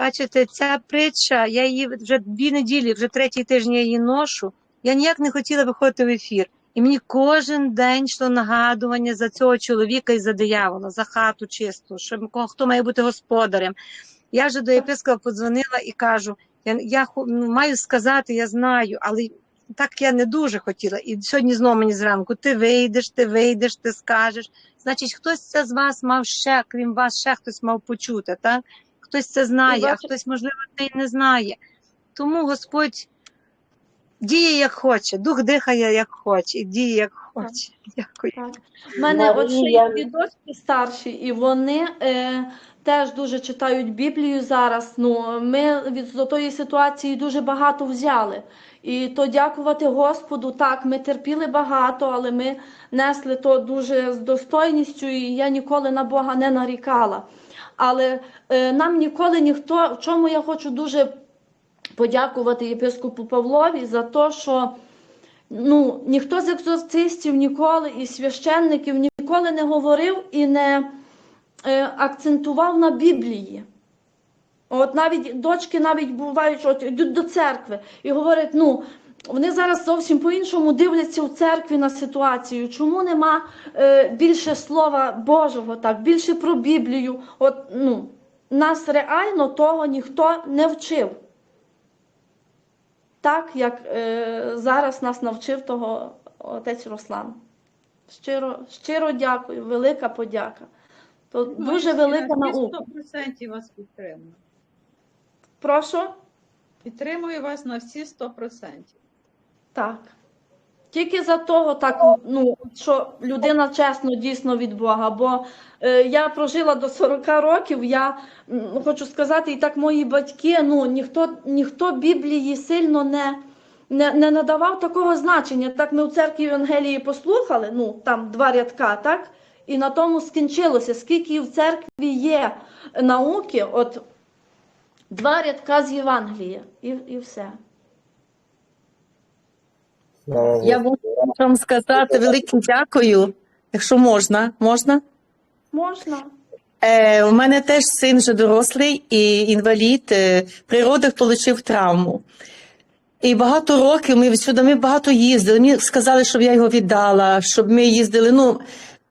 Бачите, ця притча, я її вже дві неділі, вже третій тиждень я її ношу. Я ніяк не хотіла виходити в ефір. І мені кожен день йшло нагадування за цього чоловіка і за диявола, за хату чисту, що хто має бути господарем. Я вже до єпископа подзвонила і кажу: я, я ну, маю сказати, я знаю, але так я не дуже хотіла. І сьогодні знову мені зранку: ти вийдеш, ти вийдеш, ти скажеш. Значить, хтось з вас мав ще, крім вас, ще хтось мав почути, так? Хтось це знає, а хтось, можливо, це й не знає. Тому Господь діє як хоче, дух дихає як хоче, і діє як хоче. Дякую. Так. У мене от ще є дочки старші, і вони е, теж дуже читають Біблію зараз. Ну, ми від з тої ситуації дуже багато взяли. І то дякувати Господу, так, ми терпіли багато, але ми несли то дуже з достойністю, і я ніколи на Бога не нарікала. Але е, нам ніколи ніхто, в чому я хочу дуже подякувати єпископу Павлові за те, що ну, ніхто з екзорцистів ніколи і священників ніколи не говорив і не е, акцентував на Біблії. От навіть дочки навіть бувають, що от йдуть до церкви і говорять, ну, вони зараз зовсім по-іншому дивляться у церкві на ситуацію. Чому нема е, більше слова Божого, так, більше про Біблію? От, ну, нас реально того ніхто не вчив. Так, як е, зараз нас навчив того отець Руслан. Щиро, щиро дякую, велика подяка. То дуже велика наука. 100% вас підтримую. Прошу? Підтримую вас на всі 100%. Так. Тільки за того, так, ну, що людина чесно дійсно від Бога. Бо е, я прожила до 40 років, я м, хочу сказати, і так мої батьки, ну, ніхто, ніхто Біблії сильно не, не, не надавав такого значення. Так ми в церкві Євангелії послухали, ну, там два рядка, так? І на тому скінчилося. Скільки в церкві є науки, от два рядка з Євангелія, і, і все. Я можу вам сказати велике дякую, якщо можна. Можна? Можна. Е, у мене теж син вже дорослий і інвалід. Е, при родах отримав травму. І багато років ми сюди ми багато їздили. Мені сказали, щоб я його віддала, щоб ми їздили. Ну,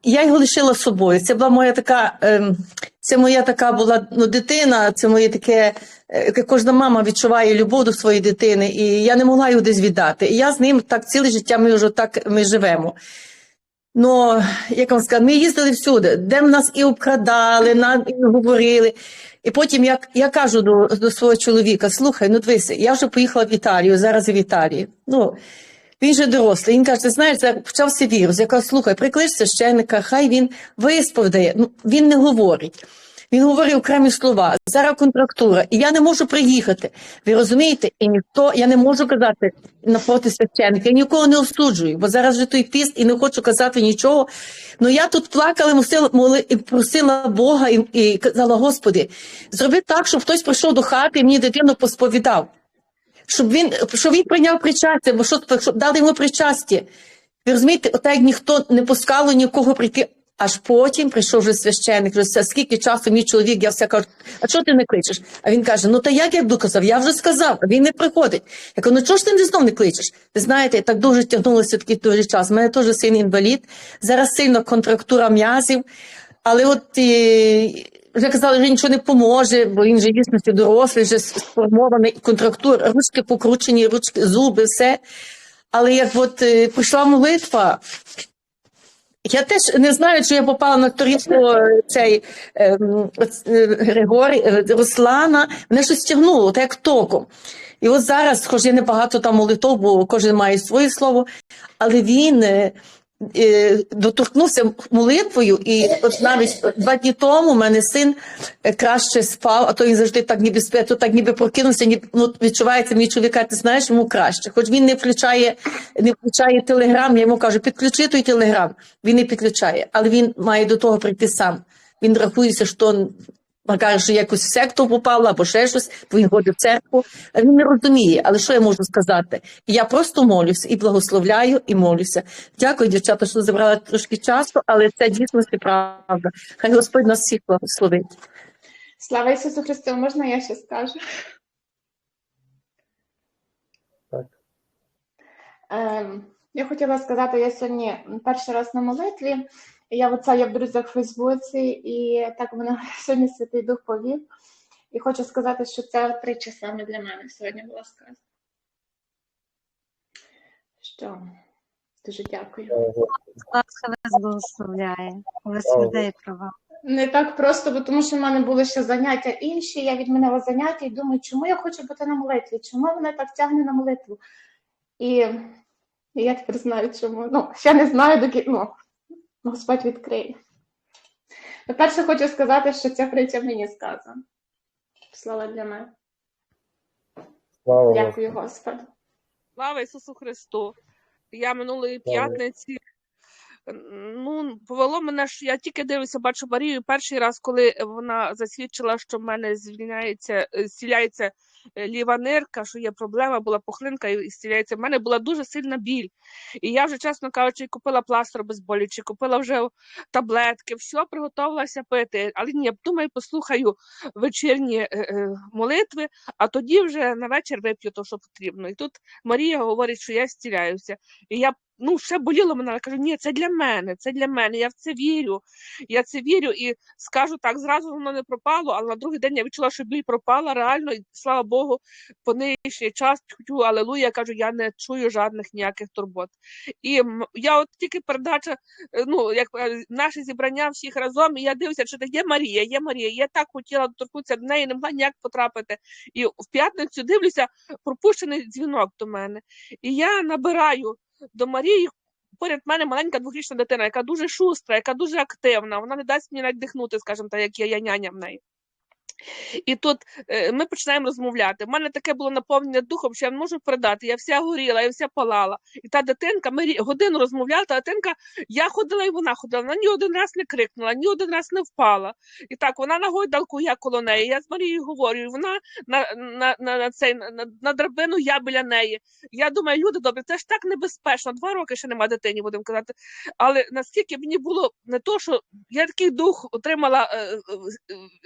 я його лишила собою. Це була моя така, ем, це моя така була ну, дитина, це моє таке, е, яке кожна мама відчуває любов до своєї дитини, і я не могла його десь віддати. І я з ним так ціле життя ми вже так ми живемо. Ну, як вам сказати, ми їздили всюди, де нас і обкрадали, нам і говорили. І потім я, я кажу до, до свого чоловіка: слухай, ну дивися, я вже поїхала в Італію, зараз я в Італії. Ну, він же дорослий. Він каже: ти знаєш, почався вірус. Я кажу, слухай, приклич священника, хай він висповідає. Ну, він не говорить. Він говорить окремі слова. Зараз контрактура, і я не можу приїхати. Ви розумієте? І ніхто, я не можу казати напроти священника. Я нікого не осуджую, бо зараз вже той піст і не хочу казати нічого. Ну я тут плакала, мусила моли і просила Бога і, і казала: Господи, зроби так, щоб хтось прийшов до хати і мені дитину посповідав. Щоб він, щоб він прийняв причастя, бо що щоб дали йому причастя. Ви розумієте, отак як ніхто не пускало нікого прийти. Аж потім прийшов вже священник, вже скільки часу мій чоловік, я все кажу, а чого ти не кличеш? А він каже: Ну та як я доказав? Я вже сказав, а він не приходить. Я кажу, ну чого ж ти знов не кличеш? Ви знаєте, так дуже тягнулося такий дуже час. У мене теж син інвалід, зараз сильно контрактура м'язів, але от і, вже казали, що нічого не поможе, бо він вже дійсно дорослий, вже сформований контрактур, ручки покручені, ручки, зуби, все. Але як от е, прийшла молитва, я теж не знаю, чи я попала на сторінку е, цей оц- е, Григорій е, Руслана. Мене щось тягнуло, так як током. І от зараз, хоч я небагато там молитов, бо кожен має своє слово, але він е, е, доторкнувся молитвою, і от навіть два дні тому у мене син е, краще спав, а то він завжди так ніби спить, то так ніби прокинувся, ніби ну, відчувається мій чоловік, ти знаєш, йому краще. Хоч він не включає, не включає телеграм, я йому кажу, підключи той телеграм. Він не підключає, але він має до того прийти сам. Він рахується, що каже, що якось в секту попала або ще щось, бо він ходить в церкву. Він не розуміє, але що я можу сказати? Я просто молюся і благословляю, і молюся. Дякую, дівчата, що забрали трошки часу, але це дійсно правда. Хай Господь нас всіх благословить. Слава Ісусу Христу, можна я ще скажу? Так. Ем, я хотіла сказати, я сьогодні перший раз на молитві. Я оце є в друзях в Фейсбуці, і так мене сьогодні Святий Дух повів. І хочу сказати, що це притча саме для мене сьогодні була сказана. Що дуже дякую. Ласка вас благословляє. Вас про вас. Не так просто, бо тому що в мене були ще заняття інші. Я відмінила заняття і думаю, чому я хочу бути на молитві? Чому мене так тягне на молитву? І, і я тепер знаю, чому. Ну, ще не знаю, доки ну, Господь відкриє. По-перше, хочу сказати, що ця притча мені сказана. Слава для мене. Слава Дякую, Господу. Слава Ісусу Христу. Я минулої Слава. п'ятниці. Ну, повело мене, що я тільки дивлюся, бачу Марію перший раз, коли вона засвідчила, що в мене звільняється, е, зціляється ліва нирка, що є проблема, була пухлинка і зціляється. В мене була дуже сильна біль. І я вже, чесно кажучи, купила пластир безболючий, купила вже таблетки, все приготувалася пити. Але ні, думаю, послухаю вечірні е, е, молитви, а тоді вже на вечір вип'ю те, що потрібно. І тут Марія говорить, що я зціляюся. І я ну, ще боліло мене, але кажу, ні, це для мене, це для мене, я в це вірю. Я це вірю і скажу так, зразу воно не пропало, але на другий день я відчула, що біль пропала реально, і слава Богу, по нинішній час чую алелуя, я кажу, я не чую жодних ніяких турбот. І я от тільки передача, е, ну, як е, наше зібрання всіх разом, і я дивлюся, що є Марія, є Марія. Я так хотіла доторкнутися до неї, не могла ніяк потрапити. І в п'ятницю дивлюся, пропущений дзвінок до мене. І я набираю до Марії. Поряд мене маленька двохрічна дитина, яка дуже шустра, яка дуже активна. Вона не дасть мені навіть дихнути, скажімо так, як я, я няня в неї. І тут е, ми починаємо розмовляти. У мене таке було наповнення духом, що я не можу передати. Я вся горіла, я вся палала. І та дитинка, ми годину розмовляли, та дитинка, я ходила і вона ходила. Вона ні один раз не крикнула, ні один раз не впала. І так, вона на гойдалку, я коло неї. Я з Марією говорю, і вона на, на, на, на, цей, на, на- драбину, я біля неї. Я думаю, люди добрі, це ж так небезпечно. Два роки ще нема дитині, будемо казати. Але наскільки мені було не то, що я такий дух отримала е, е,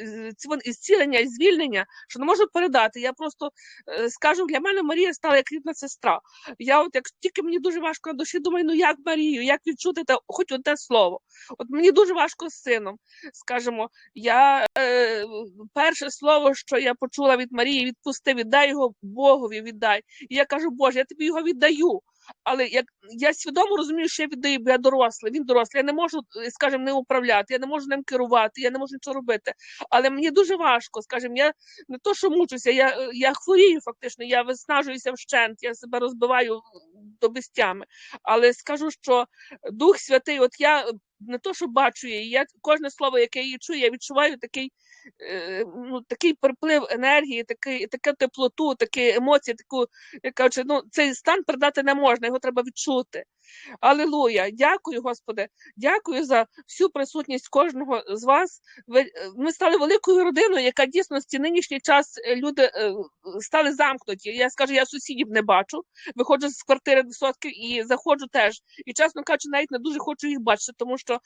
е, ці вон- ісцілення і звільнення, що не можу передати. Я просто е, скажу, для мене Марія стала як рідна сестра. Я от як тільки мені дуже важко на душі, думаю, ну як Марію, як відчути те, хоч одне слово. От мені дуже важко з сином. Скажімо, я е, перше слово, що я почула від Марії, відпусти, віддай його Богові, віддай. І я кажу, Боже, я тобі його віддаю. Але як я свідомо розумію, що я віддаю, бо я дорослий, він дорослий. Я не можу, е, скажімо, ним управляти, я не можу ним керувати, я не можу нічого робити. Але мені дуже важко, скажімо, я не то, що мучуся, я, е, я хворію фактично, я виснажуюся вщент, я себе розбиваю до безтями. Але скажу, що Дух Святий, от я не то, що бачу її, я кожне слово, яке я її чую, я відчуваю такий, е, ну, такий приплив енергії, такий, таку теплоту, такі емоції, таку, я кажу, ну, цей стан передати не можна, його треба відчути. Алілуя! Дякую, Господи, дякую за всю присутність кожного з вас. Е, ми стали великою родиною, яка дійсно в нинішній час е, люди е, стали замкнуті. Я скажу, я сусідів не бачу. Виходжу з квартири висотків і заходжу теж. І чесно кажучи, навіть не дуже хочу їх бачити, тому що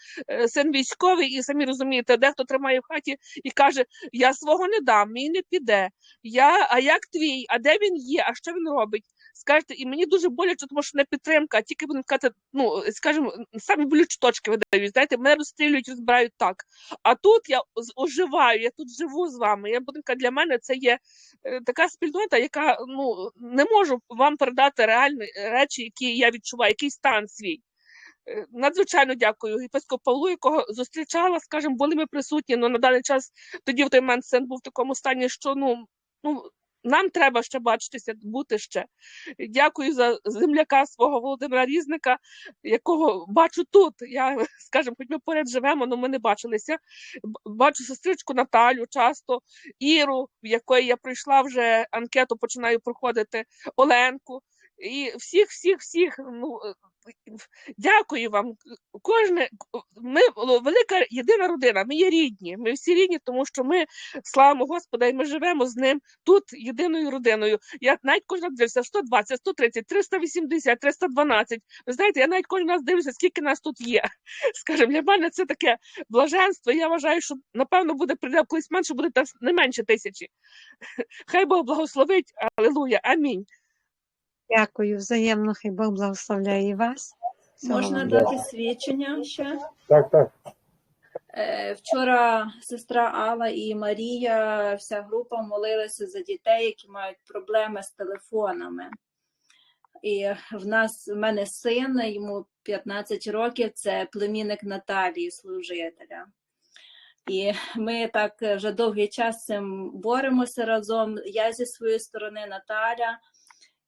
син військовий, і самі розумієте, дехто тримає в хаті і каже: Я свого не дам, мій не піде. Я, а як твій? А де він є? А що він робить? Скажете, і мені дуже боляче, тому що не підтримка, а тільки будемо казати, ну скажімо, самі болючі точки видають. Знаєте, мене розстрілюють, розбирають так. А тут я оживаю, я тут живу з вами. Я казати, для мене це є е, така спільнота, яка ну не можу вам передати реальні речі, які я відчуваю, який стан свій. Е, Надзвичайно дякую єпископу Павлу, якого зустрічала, скажімо, були ми присутні, але на даний час тоді в той момент син був в такому стані, що ну, ну нам треба ще бачитися, бути ще. Дякую за земляка свого Володимира Різника, якого бачу тут. Я, скажімо, хоч ми поряд живемо, але ми не бачилися. Бачу сестричку Наталю часто, Іру, в якої я пройшла вже анкету, починаю проходити Оленку. І всіх, всіх, всіх, ну дякую вам. Кожне, ми велика єдина родина, ми є рідні. Ми всі рідні, тому що ми славимо Господа, і ми живемо з ним тут єдиною родиною. Я навіть кожен раз дивлюся 120, 130, 380, 312. Ви знаєте, я навіть кожен раз дивлюся, скільки нас тут є. Скажімо, для мене це таке блаженство. Я вважаю, що напевно буде прийде колись менше, буде не менше тисячі. Хай Бог благословить. Алілуя. Амінь. Дякую, взаємно, хай Бог благословляє і вас. Всього Можна вам дати свідчення ще? Так, так. Е, Вчора сестра Алла і Марія, вся група молилися за дітей, які мають проблеми з телефонами. І в нас в мене син, йому 15 років, це племінник Наталії, служителя. І ми так вже довгий час з цим боремося разом. Я зі своєї сторони, Наталя.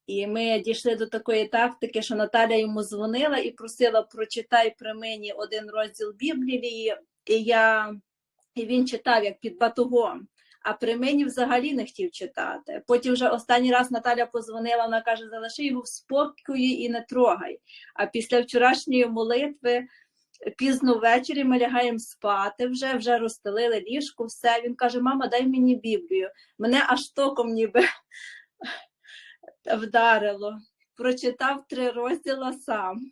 І ми дійшли до такої тактики, що Наталя йому дзвонила і просила прочитай при мені один розділ Біблії, і я і він читав як під батогом. А при мені взагалі не хотів читати. Потім вже останній раз Наталя позвонила, вона каже: залиши його в спокої і не трогай. А після вчорашньої молитви пізно ввечері ми лягаємо спати, вже вже розстелили ліжко, все. Він каже: Мама, дай мені Біблію. Мене аж током ніби вдарило. Прочитав три розділа сам.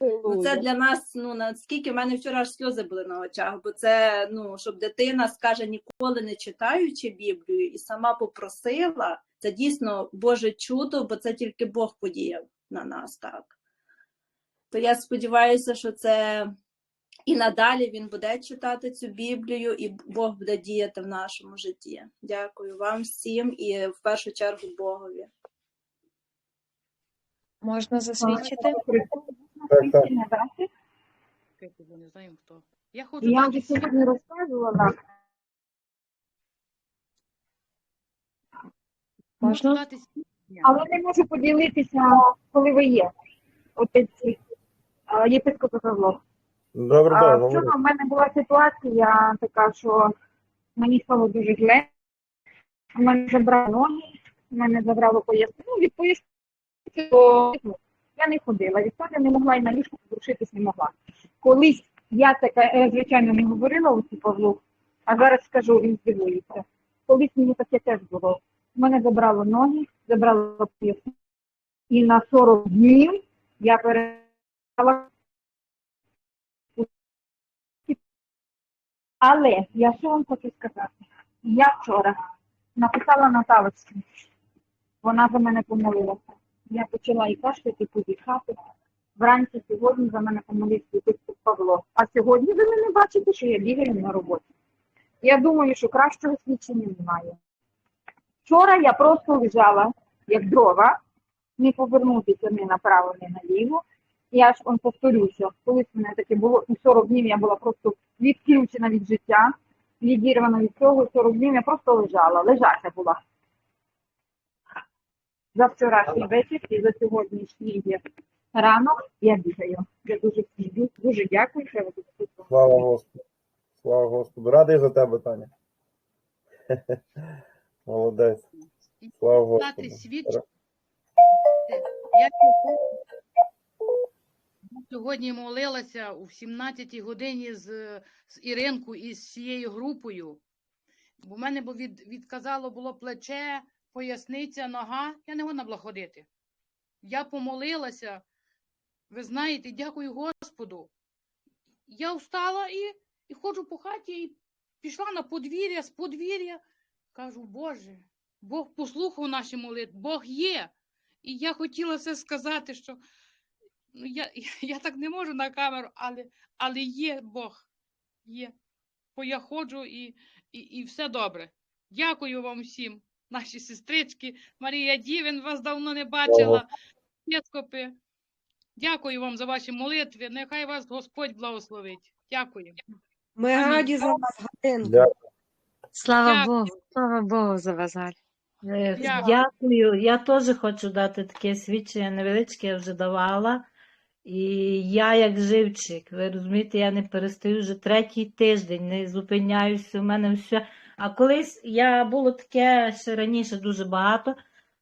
Ну, це для нас, ну наскільки в мене вчора аж сльози були на очах, бо це, ну, щоб дитина скаже ніколи не читаючи Біблію і сама попросила, це дійсно Боже чудо, бо це тільки Бог подіяв на нас так. То я сподіваюся, що це і надалі він буде читати цю Біблію, і Бог буде діяти в нашому житті. Дякую вам всім і в першу чергу Богові. Можна засвідчити? Так, так. Чекайте, не хто. Я хочу Я вже сьогодні розказувала. Можна? Але не можу поділитися, коли ви є. Отець е, єпископ Павло. Добре, А добре, вчора в мене була ситуація така, що мені стало дуже зле. У мене забрали ноги, у мене забрало. Ну, від пояснення до я не ходила. Відтоді не могла і на ліжку зрушитись не могла. Колись я така, е, звичайно, не говорила оці Павлу, а зараз скажу, він здивується. Колись мені таке теж було. У мене забрало ноги, забрало пояснення. І на 40 днів я перестала Але я що вам хочу сказати? Я вчора написала Наталочці, вона за мене помолилася. Я почала і кашляти, і подихати. Вранці сьогодні за мене помолився єпископ Павло. А сьогодні ви мене бачите, що я бігаю на роботі. Я думаю, що кращого свідчення немає. Вчора я просто лежала, як дрова, не повернутися ні направо, ні наліво. Я ж он повторюся, колись в мене таке було, і 40 днів я була просто відключена від життя, відірвана від цього, 40 днів я просто лежала, лежача була. За вчорашній вечір і за сьогоднішній ранок я бігаю. Я дуже всім дуже дякую, що ви тут. Слава Господу. Слава Господу. Радий за тебе, Таня. Молодець. Слава Господу. Я сьогодні- молилася у 17 годині з, з Іринку і з цією групою. Бо в мене від, відказало було плече, поясниця, нога. Я не могла була ходити. Я помолилася. Ви знаєте, дякую Господу. Я встала і, і ходжу по хаті і пішла на подвір'я, з подвір'я. Кажу, Боже, Бог послухав наші молитви, Бог є. І я хотіла все сказати, що ну, я, я так не можу на камеру, але, але є Бог. Є. Бо я ходжу і, і, і все добре. Дякую вам всім, наші сестрички. Марія Дівін вас давно не бачила. Єскопи. Дякую вам за ваші молитви. Нехай вас Господь благословить. Дякую. Ми Амінь. раді за вас, Галинко. Слава Дякую. Богу, слава Богу за вас, Галь. Дякую. Дякую. Я теж хочу дати таке свідчення невеличке, я вже давала. І я як живчик, ви розумієте, я не перестаю вже третій тиждень, не зупиняюся, у мене все. А колись я було таке ще раніше дуже багато,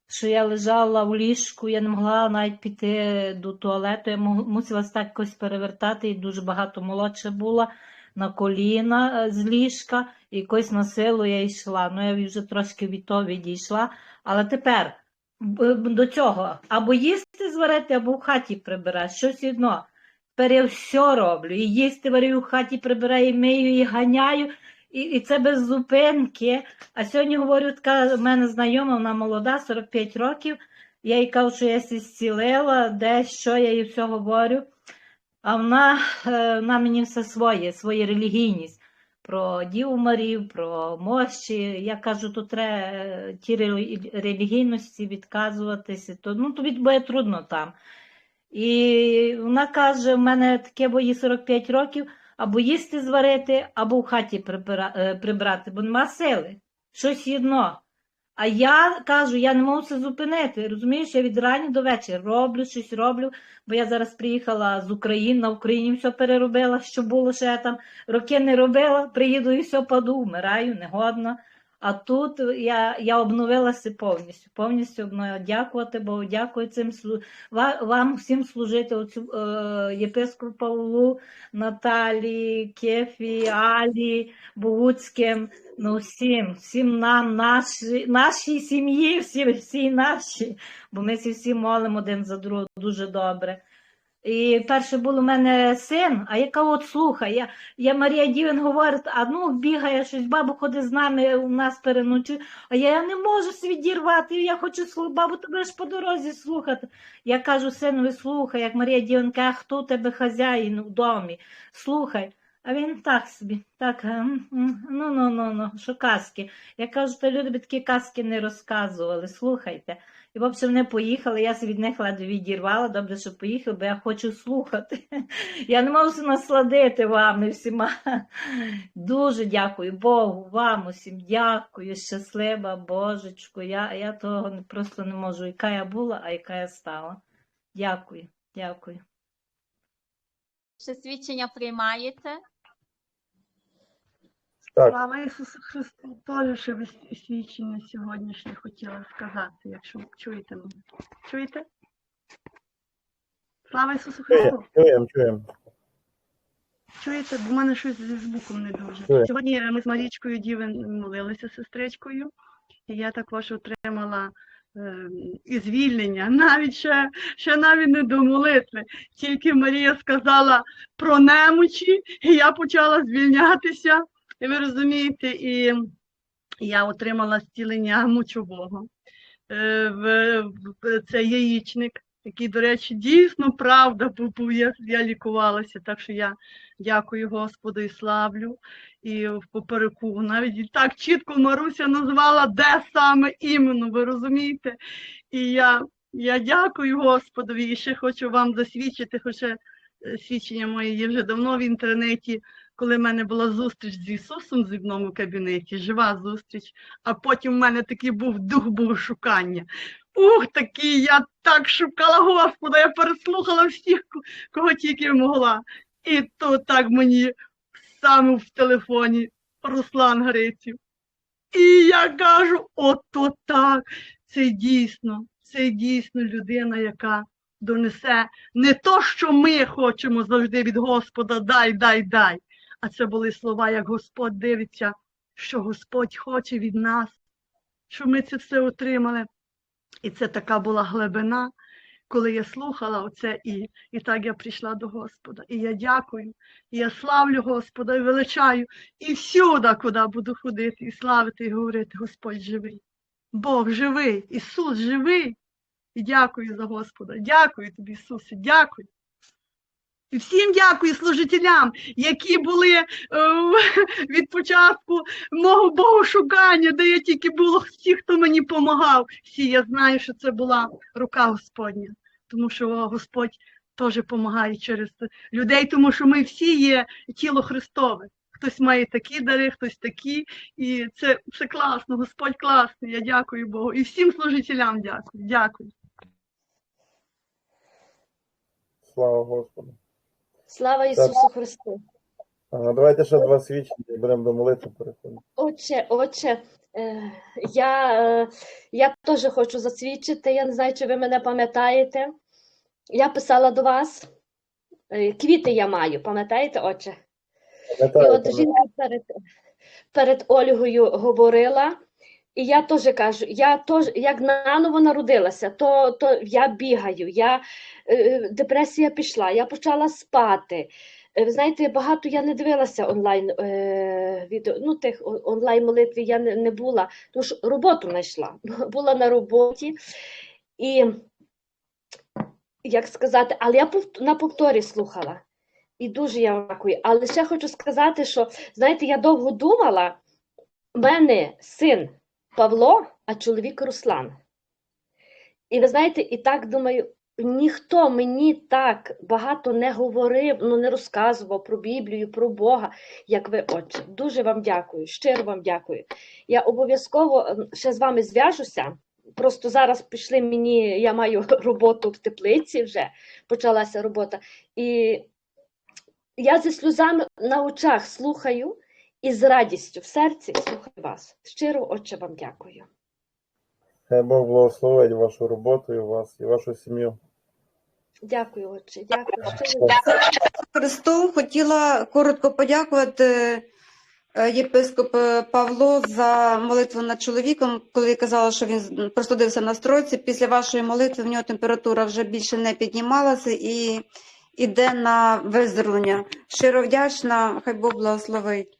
що я лежала в ліжку, я не могла навіть піти до туалету, я му- мусила так якось перевертати, і дуже багато молодша була на коліна е, з ліжка, і якось на силу я йшла. Ну, я вже трошки від того відійшла. Але тепер до цього або їсти зварити, або в хаті прибирати, щось одно. Тепер я все роблю. І їсти варю в хаті прибираю, і мию, і ганяю. І, і це без зупинки. А сьогодні говорю, така в мене знайома, вона молода, 45 років. Я їй кажу, що я зцілила, де що, я їй все говорю. А вона, е, вона мені все своє, своє релігійність. Про Діву Марію, про мощі. Я кажу, то треба е, ті релігійності відказуватися, то ну, тобі буде трудно там. І вона каже: в мене таке бої 45 років, або їсти зварити, або в хаті прибира- е, бо нема сили. Щось єдно. А я кажу, я не можу це зупинити. Розумієш, я від рані до вечора роблю щось роблю, бо я зараз приїхала з України, на Україні все переробила, що було ще там. Роки не робила, приїду і все паду, вмираю, негодна. А тут я, я обновилася повністю, повністю обновила. Дякувати Богу, дякую цим вам всім служити, оцю, е, єпископу Павлу, Наталі, Кефі, Алі, Богуцьким, ну всім, всім нам, наші, нашій сім'ї, всі, всі наші, бо ми всі молимо один за другого дуже добре. І перше був у мене син, а яка от слухай, я, я Марія Дівен говорить, а ну бігає щось, бабу ходи з нами, у нас переночує, а я, я не можу відірвати, я хочу слухати, бабу, тебе ж по дорозі слухати. Я кажу, синові, слухай, як Марія Дівен каже, хто у тебе хазяїн в домі, слухай. А він так собі, так, ну, ну, ну, ну, що казки. Я кажу, то люди б такі казки не розказували, слухайте. І, в общем, вони поїхали, я від них ледве відірвала, добре, що поїхали, бо я хочу слухати. Я не можу насладити вами всіма. Дуже дякую Богу, вам усім дякую, щаслива, Божечко. Я, я того просто не можу, яка я була, а яка я стала. Дякую, дякую. Ще свідчення приймаєте? Так, Слава Ісусу Христу, теж свідчення сьогоднішнє хотіла сказати, якщо чуєте мене. Чуєте? Слава Ісусу Христу! чуємо, чуємо. Чуєте, бо в мене щось зі звуком не дуже. Чую. Сьогодні ми з Марічкою Дівен молилися з сестричкою, і я також отримала е, і звільнення, навіть ще, ще навіть не до молитви. Тільки Марія сказала про немочі, і я почала звільнятися. І ви розумієте, і я отримала зцілення мочового. Е, це яєчник, який, до речі, дійсно правда був я, я лікувалася, так що я дякую Господу і славлю. І в попереку навіть так чітко Маруся назвала, де саме іменно, ви розумієте? І я, я дякую Господові і ще хочу вам засвідчити, хоча е, свідчення моє є вже давно в інтернеті, коли в мене була зустріч з Ісусом в кабінеті, жива зустріч, а потім в мене такий був дух був шукання. Ух, такий, я так шукала Господа, я переслухала всіх, кого тільки могла. І то так мені саме в телефоні Руслан Гриців. І я кажу, ото так, це дійсно, це дійсно людина, яка донесе не то, що ми хочемо завжди від Господа, дай, дай, дай. А це були слова, як Господь дивиться, що Господь хоче від нас, щоб ми це все отримали. І це така була глибина, коли я слухала оце і, і так я прийшла до Господа. І я дякую, і я славлю Господа і величаю, і всюди, куди буду ходити, і славити, і говорити, Господь живий. Бог живий, Ісус живий. І дякую за Господа. Дякую тобі, Ісусе, дякую. Всім дякую служителям, які були е, від початку мого богошукання, де я тільки було всі, хто мені допомагав. Всі я знаю, що це була рука Господня, тому що Господь теж допомагає через людей, тому що ми всі є тіло Христове. Хтось має такі дари, хтось такі, і це, це класно, Господь класний. Я дякую Богу. І всім служителям дякую. Дякую. Слава Господу. Слава Ісусу Христу! Ага, давайте ще два свідчення, і будемо до молитви переходити. Отче, Отче, Е, Я, е, я теж хочу засвідчити, я не знаю, чи ви мене пам'ятаєте. Я писала до вас. е, Квіти я маю, пам'ятаєте, отче? І Пам'ятаю, от жінка перед, перед Ольгою говорила, і я теж кажу, я теж, як наново народилася, то, то я бігаю, я, е, депресія пішла, я почала спати. Е, Ви знаєте, багато я не дивилася онлайн е, відео, ну тих онлайн молитві я не, не була, тому що роботу знайшла. Була на роботі. І як сказати, але я на повторі слухала. І дуже я дякую. Але ще хочу сказати, що знаєте, я довго думала, в мене син Павло, а чоловік Руслан. І ви знаєте, і так думаю, ніхто мені так багато не говорив, ну не розказував про Біблію, про Бога, як ви, отче. Дуже вам дякую, щиро вам дякую. Я обов'язково ем, ще з вами зв'яжуся. Просто зараз пішли мені, я маю роботу в теплиці вже, почалася робота. І я зі сльозами на очах слухаю і з радістю в серці слухаю вас. Щиро, отче, вам дякую. Хай Бог благословить вашу роботу і вас, і вашу сім'ю. Дякую, отче, дякую. Щиро. Христу хотіла коротко подякувати е, єпископ е, Павло за молитву над чоловіком, коли казала, що він простудився на стройці. Після вашої молитви в нього температура вже більше не піднімалася і іде на виздоровлення. Щиро вдячна, хай Бог благословить.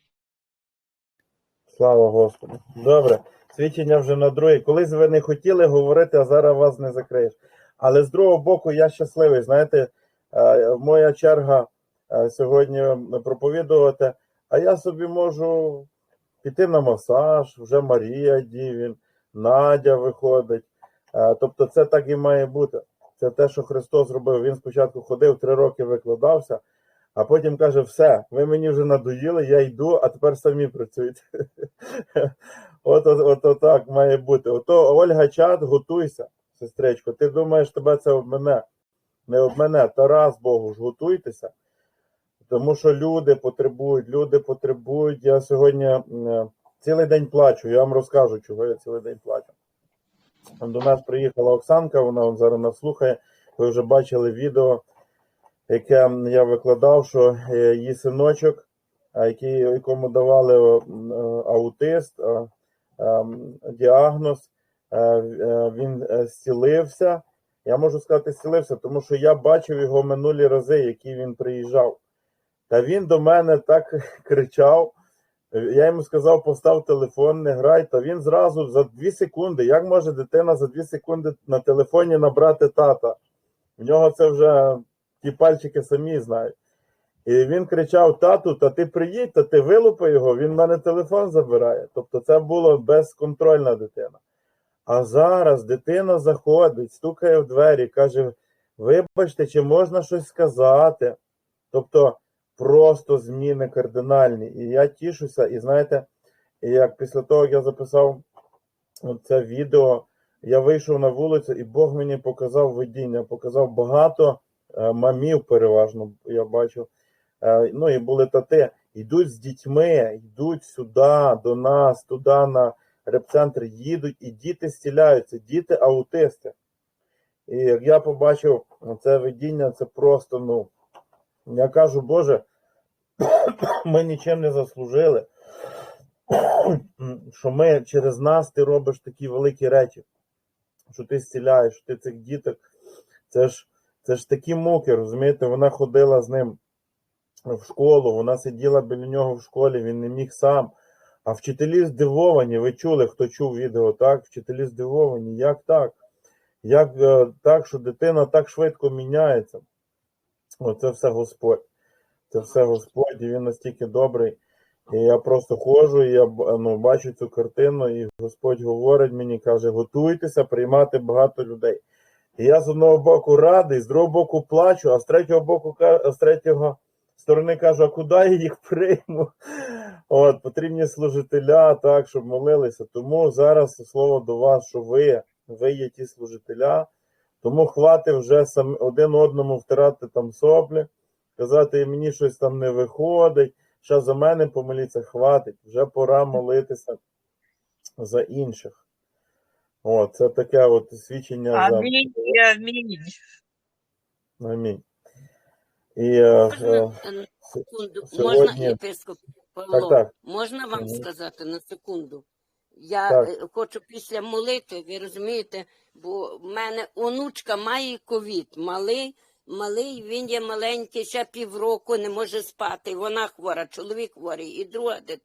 Слава Господу. Добре. Свідчення вже на друге. Колись ви не хотіли говорити, а зараз вас не закриєш. Але з другого боку, я щасливий. Знаєте, е, моя черга е, сьогодні проповідувати, а я собі можу піти на масаж, вже Марія Дівін, Надя виходить. Е, Тобто це так і має бути. Це те, що Христос зробив. Він спочатку ходив, три роки викладався, а потім каже: все, ви мені вже надоїли, я йду, а тепер самі працюйте. От, от, от, так має бути. Ото Ольга Чат, готуйся, сестричко. Ти думаєш, тебе це обмене? Не обмене. Тарас Богу ж готуйтеся. Тому що люди потребують, люди потребують. Я сьогодні цілий день плачу. Я вам розкажу, чого я цілий день плачу. До нас приїхала Оксанка, вона зараз нас слухає. Ви вже бачили відео, яке я викладав, що е, її синочок, якому давали е, аутист, е, діагноз, він зцілився. Я можу сказати, зцілився, тому що я бачив його минулі рази, які він приїжджав. Та він до мене так кричав. Я йому сказав, постав телефон, не грай. Та він зразу за дві секунди. Як може дитина за дві секунди на телефоні набрати тата? В нього це вже ті пальчики самі знають. І він кричав: Тату, та ти приїдь, та ти вилупи його, він в мене телефон забирає. Тобто це була безконтрольна дитина. А зараз дитина заходить, стукає в двері, каже: Вибачте, чи можна щось сказати? Тобто просто зміни кардинальні. І я тішуся, і знаєте, як після того, як я записав це відео, я вийшов на вулицю, і Бог мені показав видіння, показав багато мамів, переважно я бачив. Е, Ну і були тати, йдуть з дітьми, йдуть сюди, до нас, туди на репцентр, їдуть, і діти зціляються, діти аутисти. І як я побачив це видіння, це просто, ну, я кажу, Боже, ми нічим не заслужили, що ми через нас ти робиш такі великі речі, що ти зціляєш, що ти цих діток. Це ж, це ж такі муки, розумієте? Вона ходила з ним в школу, вона сиділа біля нього в школі, він не міг сам. А вчителі здивовані, ви чули, хто чув відео, так? Вчителі здивовані, як так? Як е, так, що дитина так швидко міняється? Оце все Господь. Це все Господь, і він настільки добрий. І я просто ходжу, і я ну, бачу цю картину, і Господь говорить мені, каже, готуйтеся приймати багато людей. І я з одного боку радий, з другого боку плачу, а з третього боку а з третього сторони кажу, а куди я їх прийму? От, потрібні служителя, так, щоб молилися. Тому зараз слово до вас, що ви, ви є ті служителя, тому хватить вже сам один одному втирати там соплі, казати, мені щось там не виходить, ще за мене помоліться, хватить, вже пора молитися за інших. О, це таке от свідчення Амінь і амінь. Амінь. І е, Можна е, на секунду, можна, сьогодні. єпископ Павло, Так, так. можна вам Мгм. сказати на секунду? Я Так. е, хочу після молитви, ви розумієте, бо в мене онучка має ковід, малий, малий, він є маленький, ще півроку не може спати. Вона хвора, чоловік хворий, і друга дитина.